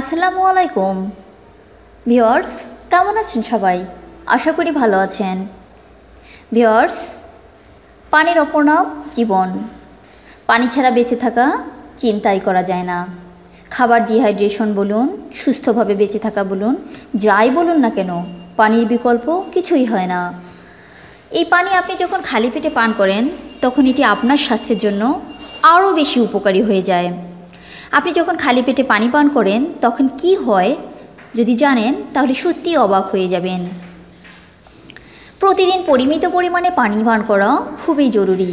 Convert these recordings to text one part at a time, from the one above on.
আসসালামু আলাইকুম। ভিওর্স কেমন আছেন সবাই? আশা করি ভালো আছেন। ভিওর্স পানির অপর নাম জীবন। পানি ছাড়া বেঁচে থাকা চিন্তাই করা যায় না। খাবার ডিহাইড্রেশন বলুন, সুস্থভাবে বেঁচে থাকা বলুন, যাই বলুন না কেন, পানির বিকল্প কিছুই হয় না। এই পানি আপনি যখন খালি পেটে পান করেন, তখন এটি আপনার স্বাস্থ্যের জন্য আরও বেশি উপকারী হয়ে যায়। আপনি যখন খালি পেটে পানি পান করেন, তখন কি হয়? যদি জানেন, তাহলে সত্যিই অবাক হয়ে যাবেন। প্রতিদিন পরিমিত পরিমাণে পানি পান করা খুবই জরুরি।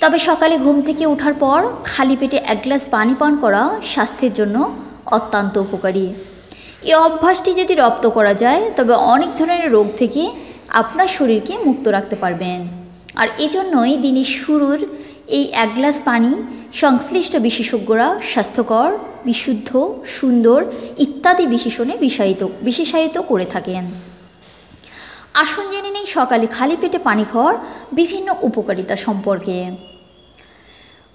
তবে সকালে ঘুম থেকে ওঠার পর খালি পেটে এক গ্লাস পানি পান করা স্বাস্থ্যের জন্য অত্যন্ত উপকারী। এই অভ্যাসটি যদি রপ্ত করা যায়, তবে অনেক ধরনের রোগ থেকে আপনার শরীরকে মুক্ত রাখতে পারবেন। আর এজন্যই দিনের শুরুর এই এক গ্লাস পানি সংশ্লিষ্ট বিশেষজ্ঞরা স্বাস্থ্যকর, বিশুদ্ধ, সুন্দর ইত্যাদি বিশেষণে বিষায়িত বিশেষায়িত করে থাকেন। আসুন জেনে নেই সকালে খালি পেটে পানি খাওয়ার বিভিন্ন উপকারিতা সম্পর্কে।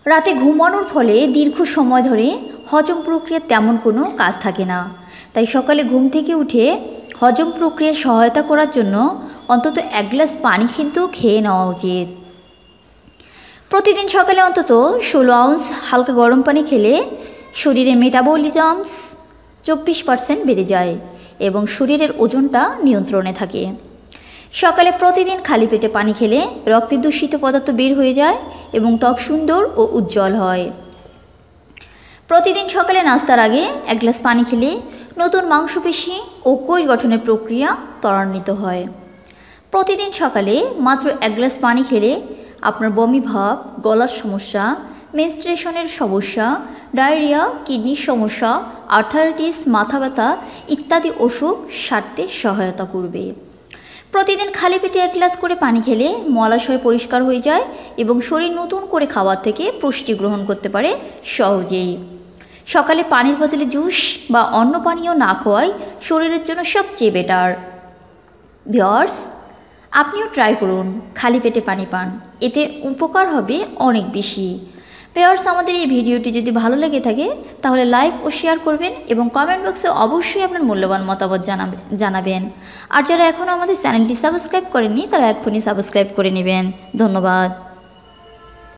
রাতে ঘুমানোর ফলে দীর্ঘ সময় ধরে হজম প্রক্রিয়ার তেমন কোনো কাজ থাকে না। তাই সকালে ঘুম থেকে উঠে হজম প্রক্রিয়ায় সহায়তা করার জন্য অন্তত এক গ্লাস পানি কিন্তু খেয়ে নেওয়া উচিত। প্রতিদিন সকালে অন্তত ষোলো আউন্স হালকা গরম পানি খেলে শরীরের মেটাবলিজমস চব্বিশ পার্সেন্ট বেড়ে যায় এবং শরীরের ওজনটা নিয়ন্ত্রণে থাকে। সকালে প্রতিদিন খালি পেটে পানি খেলে রক্তে দূষিত পদার্থ বের হয়ে যায় এবং ত্বক সুন্দর ও উজ্জ্বল হয়। প্রতিদিন সকালে নাস্তার আগে এক গ্লাস পানি খেলে নতুন মাংসপেশি ও কোষ গঠনের প্রক্রিয়া ত্বরান্বিত হয়। প্রতিদিন সকালে মাত্র এক গ্লাস পানি খেলে আপনার বমি ভাব, গলার সমস্যা মেনস্ট্রেশনের সমস্যা ডায়রিয়া কিডনির সমস্যা আর্থারাইটিস মাথা ব্যথা ইত্যাদি অসুখ সারতে সহায়তা করবে। প্রতিদিন খালি পেটে এক গ্লাস করে পানি খেলে মলাশয় পরিষ্কার হয়ে যায় এবং শরীর নতুন করে খাবার থেকে পুষ্টি গ্রহণ করতে পারে সহজেই। সকালে পানির বদলে জুস বা অন্য পানীয় না খাওয়াই শরীরের জন্য সবচেয়ে বেটার ভিওর্স আপনিও ট্রাই করুন, খালি পেটে পানি পান। এতে উপকার হবে অনেক বেশি। পেয়ার্স আমাদের এই ভিডিওটি যদি ভালো লেগে থাকে, তাহলে লাইক ও শেয়ার করবেন এবং কমেন্ট বক্সে অবশ্যই আপনার মূল্যবান মতামত জানাবে জানাবেন। আর যারা এখনও আমাদের চ্যানেলটি সাবস্ক্রাইব করেননি, তারা এখনই সাবস্ক্রাইব করে নেবেন। ধন্যবাদ।